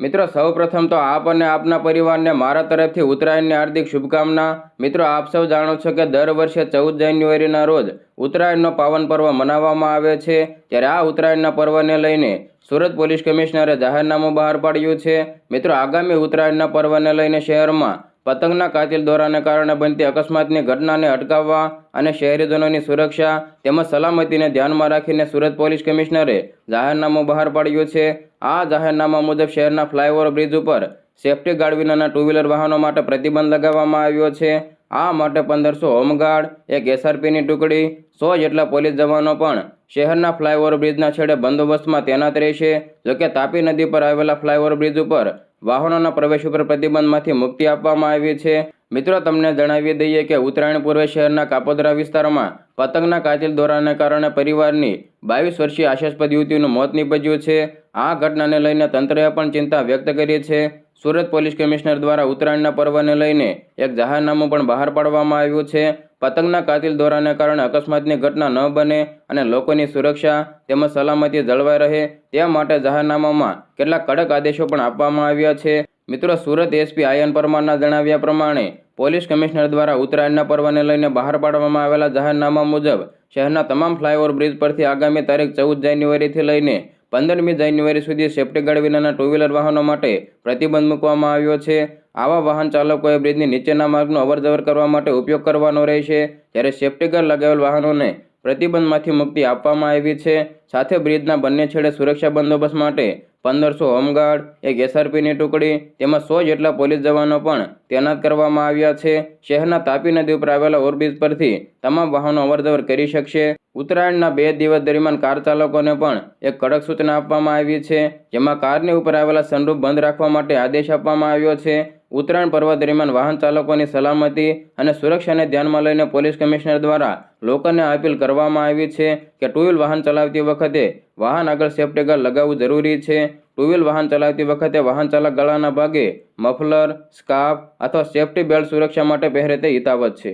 મિત્રો, સૌપ્રથમ તો આપ અને આપના પરિવારને મારા તરફથી ઉત્તરાયણની હાર્દિક શુભકામના. મિત્રો, આપ સૌ જાણો છો કે દર વર્ષે ચૌદ જાન્યુઆરીના રોજ ઉત્તરાયણનો પાવન પર્વ મનાવવામાં આવે છે. ત્યારે આ ઉત્તરાયણના પર્વને લઈને સુરત પોલીસ કમિશનરે જાહેરનામું બહાર પાડ્યું છે. મિત્રો, આગામી ઉત્તરાયણના પર્વને લઈને શહેરમાં પતંગના કાતિલ દોરાને કારણે બનતી અકસ્માતની ઘટનાને અટકાવવા અને શહેરીજનોની સુરક્ષા તેમજ સલામતીને ધ્યાનમાં રાખીને સુરત પોલીસ કમિશનરે જાહેરનામું બહાર પાડ્યું છે. આ જાહેરનામા મુજબ શહેરના ફ્લાયઓવર બ્રિજ ઉપર સેફટી ગાર્ડ વિનાના ટુ વ્હીલર વાહનો માટે પ્રતિબંધ લગાવવામાં આવ્યો છે. આ માટે પંદરસો હોમગાર્ડ, એક એસઆરપીની ટુકડી, સો જેટલા પોલીસ જવાનો પણ શહેરના ફ્લાયઓવર બ્રિજના છેડે બંદોબસ્તમાં તૈનાત રહેશે. જોકે તાપી નદી પર આવેલા ફ્લાયઓવર બ્રિજ ઉપર વાહનોના પ્રવેશ ઉપર પ્રતિબંધમાંથી મુક્તિ આપવામાં આવી છે. મિત્રો, તમને જણાવી દઈએ કે ઉત્તરાયણ પૂર્વે શહેરના કાપોદરા વિસ્તારમાં પતંગના કાતિલ દોરાને કારણે પરિવારની બાવીસ વર્ષીય આશાસ્પદ યુવતીનું મોત નીપજ્યું છે. આ ઘટનાને લઈને તંત્રએ પણ ચિંતા વ્યક્ત કરી છે. સુરત પોલીસ કમિશનર દ્વારા ઉત્તરાયણના પર્વને લઈને એક જાહેરનામું પણ બહાર પાડવામાં આવ્યું છે. પતંગના કાતિલ દોરાને કારણે અકસ્માતની ઘટના ન બને અને લોકોની સુરક્ષા તેમજ સલામતી જળવાઈ રહે તે માટે જાહેરનામામાં કેટલાક કડક આદેશો પણ આપવામાં આવ્યા છે. મિત્રો, સુરત એસપી આયન પરમારના જણાવ્યા પ્રમાણે પોલીસ કમિશનર દ્વારા ઉત્તરાયણના પર્વને લઈને બહાર પાડવામાં આવેલા જાહેરનામા મુજબ શહેરના તમામ ફ્લાયઓવર બ્રિજ પરથી આગામી તારીખ ચૌદ જાન્યુઆરીથી લઈને પંદરમી જાન્યુઆરી સુધી સેફ્ટી ગાર્ડ વિનાના ટુ વ્હીલર વાહનો માટે પ્રતિબંધ મૂકવામાં આવ્યો છે. આવા વાહન ચાલકોએ બ્રિજની નીચેના માર્ગનો અવરજવર કરવા માટે ઉપયોગ કરવાનો રહેશે. જ્યારે સેફ્ટી ગાર્ડ લગાવેલ વાહનોને પ્રતિબંધમાંથી મુક્તિ આપવામાં આવી છે. સાથે બ્રિજના બંને છેડે સુરક્ષા બંદોબસ્ત માટે પંદરસો હોમગાર્ડ એક એસઆરપીની ટુકડી તેમજ સો જેટલા પોલીસ જવાનો પણ તૈનાત કરવામાં આવ્યા છે. શહેરના તાપી નદી ઉપર આવેલા ઓવરબ્રિજ પરથી તમામ વાહનો અવરજવર કરી શકશે. ઉત્તરાયણના બે દિવસ દરમિયાન કાર ચાલકોને પણ એક કડક સૂચના આપવામાં આવી છે, જેમાં કારની ઉપર આવેલા સનરૂફ બંધ રાખવા માટે આદેશ આપવામાં આવ્યો છે. ઉત્તરાયણ પર્વ દરમિયાન વાહન ચાલકોની સલામતી અને સુરક્ષાને ધ્યાનમાં લઈને પોલીસ કમિશનર દ્વારા લોકોને અપીલ કરવામાં આવી છે કે ટુ વ્હીલ વાહન ચલાવતી વખતે વાહન આગળ સેફ્ટી ગાર્ડ લગાવવું જરૂરી છે. ટુ વ્હીલ વાહન ચલાવતી વખતે વાહન ચાલક ગળાના ભાગે મફલર, સ્કાર્ફ અથવા સેફ્ટી બેલ્ટ સુરક્ષા માટે પહેરે તે હિતાવત છે.